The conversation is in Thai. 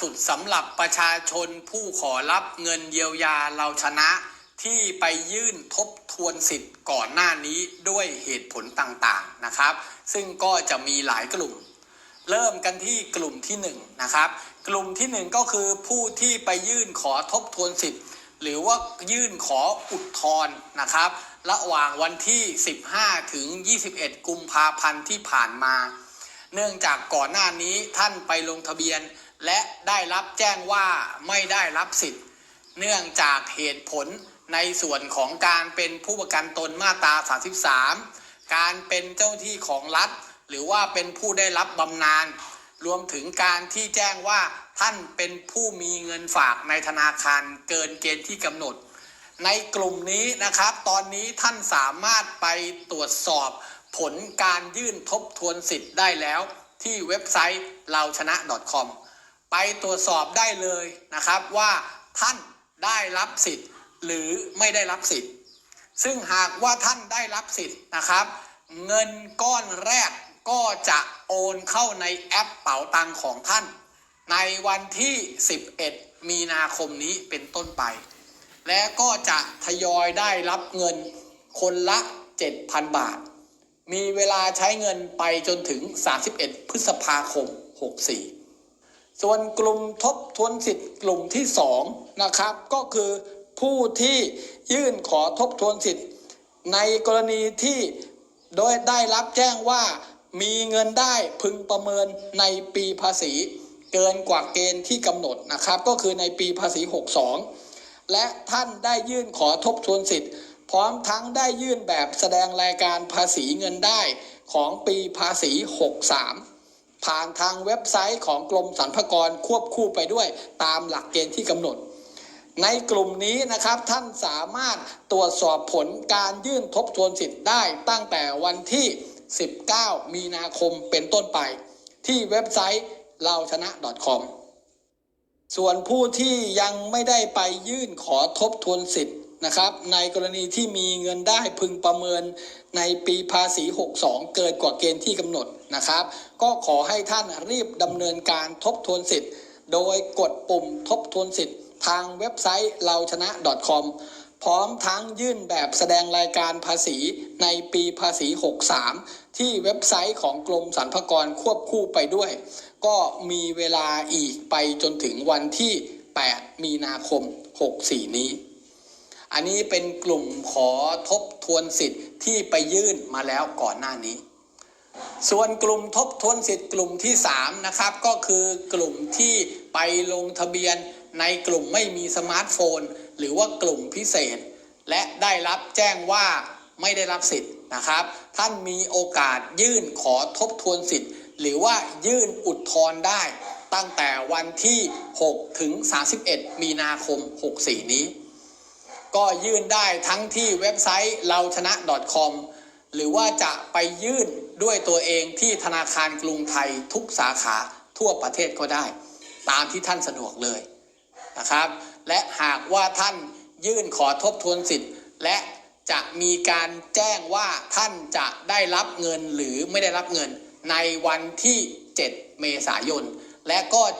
สุดสำหรับประชาชนผู้ขอรับเงินเยียวยาเราชนะที่ไปยื่นทบทวนสิทธิ์ก่อนหน้านี้ด้วยเหตุผลต่างๆนะครับ ซึ่งก็จะมีหลายกลุ่ม เริ่มกันที่กลุ่มที่1นงนะครับ กลุ่มที่ 1 ก็คือผู้ที่ไปยื่นขอทบทวนสิทธิ์ หรือว่ายื่นขออุทธรณ์นะครับ ระหว่างวันที่ 15 ถึง 21 กุมภาพันธ์ที่ผ่านมา เนื่องจากก่อนหน้านี้ท่านไปลงทะเบียน และได้รับแจ้งว่าไม่ได้รับสิทธิ์ เนื่องจากเหตุผลในส่วนของการเป็นผู้ประกันตนมาตรา 33 การเป็นเจ้าที่ของรัฐ หรือว่าเป็นผู้ได้รับบำนาญรวมถึงการที่แจ้งว่าท่านเป็นผู้มีเงินฝากในธนาคารเกินเกณฑ์ที่กำหนด ในกลุ่มนี้นะครับ ตอนนี้ท่านสามารถไปตรวจสอบผลการยื่นทบทวนสิทธิ์ได้แล้วที่เว็บไซต์เราชนะ .com ไปตรวจสอบได้เลยนะครับว่าท่านได้รับสิทธิ์หรือไม่ได้รับสิทธิ์ ซึ่งหากว่าท่านได้รับสิทธิ์นะครับ เงินก้อนแรกก็จะโอนเข้าในแอปเป๋าตังของท่าน ในวันที่ 11 มีนาคมนี้เป็นต้นไป และก็จะทยอยได้รับเงินคนละ 7,000 บาท มีเวลาใช้เงินไปจนถึง 31 พฤษภาคม 64 ส่วนกลุ่มทบทวนสิทธิ์กลุ่มที่2นะครับก็คือผู้ที่ยื่นขอทบทวนสิทธิ์ ในกรณีที่โดยได้รับแจ้งว่ามีเงินได้พึงประเมินในปีภาษี เกินกว่าเกณฑ์ที่กำหนดนะครับ ก็คือในปีภาษี 62 และท่านได้ยื่นขอทบทวนสิทธิ์ พร้อมทั้งได้ยื่นแบบแสดงรายการภาษีเงินได้ของปีภาษี 63 ผ่านทางเว็บไซต์ของกรมสรรพากรควบคู่ไปด้วย ตามหลักเกณฑ์ที่กำหนด ในกลุ่มนี้นะครับท่านสามารถตรวจสอบผลการยื่นทบทวนสิทธิ์ได้ตั้งแต่วันที่ 19 มีนาคมเป็นต้นไป ที่เว็บไซต์เราชนะ .com ส่วนผู้ที่ยังไม่ได้ไปยื่นขอทบทวนสิทธิ์ นะครับในกรณีที่มีเงินได้พึงประเมินในปีภาษี 62 เกินกว่าเกณฑ์ที่กำหนดนะครับ ก็ขอให้ท่านรีบดำเนินการทบทวนสิทธิ์ โดยกดปุ่มทบทวนสิทธิ์ ทางเว็บไซต์เราชนะ .com พร้อมทั้งยื่นแบบแสดงรายการภาษีในปีภาษี 63 ที่เว็บไซต์ของกรมสรรพากรควบคู่ไปด้วย ก็มีเวลาอีกไปจนถึงวันที่ 8 มีนาคม 64 นี้ อันนี้เป็นกลุ่มขอทบทวนสิทธิ์ที่ไปยื่นมาแล้วก่อนหน้านี้ ส่วนกลุ่มทบทวนสิทธิ์กลุ่มที่3นะครับก็คือกลุ่มที่ไปลงทะเบียนในกลุ่มไม่มีสมาร์ทโฟน หรือว่ากลุ่มพิเศษ และได้รับแจ้งว่าไม่ได้รับสิทธิ์นะครับ ท่านมีโอกาสยื่นขอทบทวนสิทธิ์ หรือว่ายื่นอุทธรณ์ได้ ตั้งแต่วันที่ 6 ถึง 31 มีนาคม 64 นี้ ก็ยื่นได้ทั้งที่เว็บไซต์เราชนะ .com หรือว่าจะไปยื่นด้วยตัวเองที่ธนาคารกรุงไทยทุกสาขาทั่วประเทศก็ได้ ตามที่ท่านสะดวกเลยนะครับ และหากว่าท่านยื่นขอทบทวนสิทธิ์ และจะมีการแจ้งว่าท่านจะได้รับเงินหรือไม่ได้รับเงินในวันที่ 7 เมษายน และก็จะ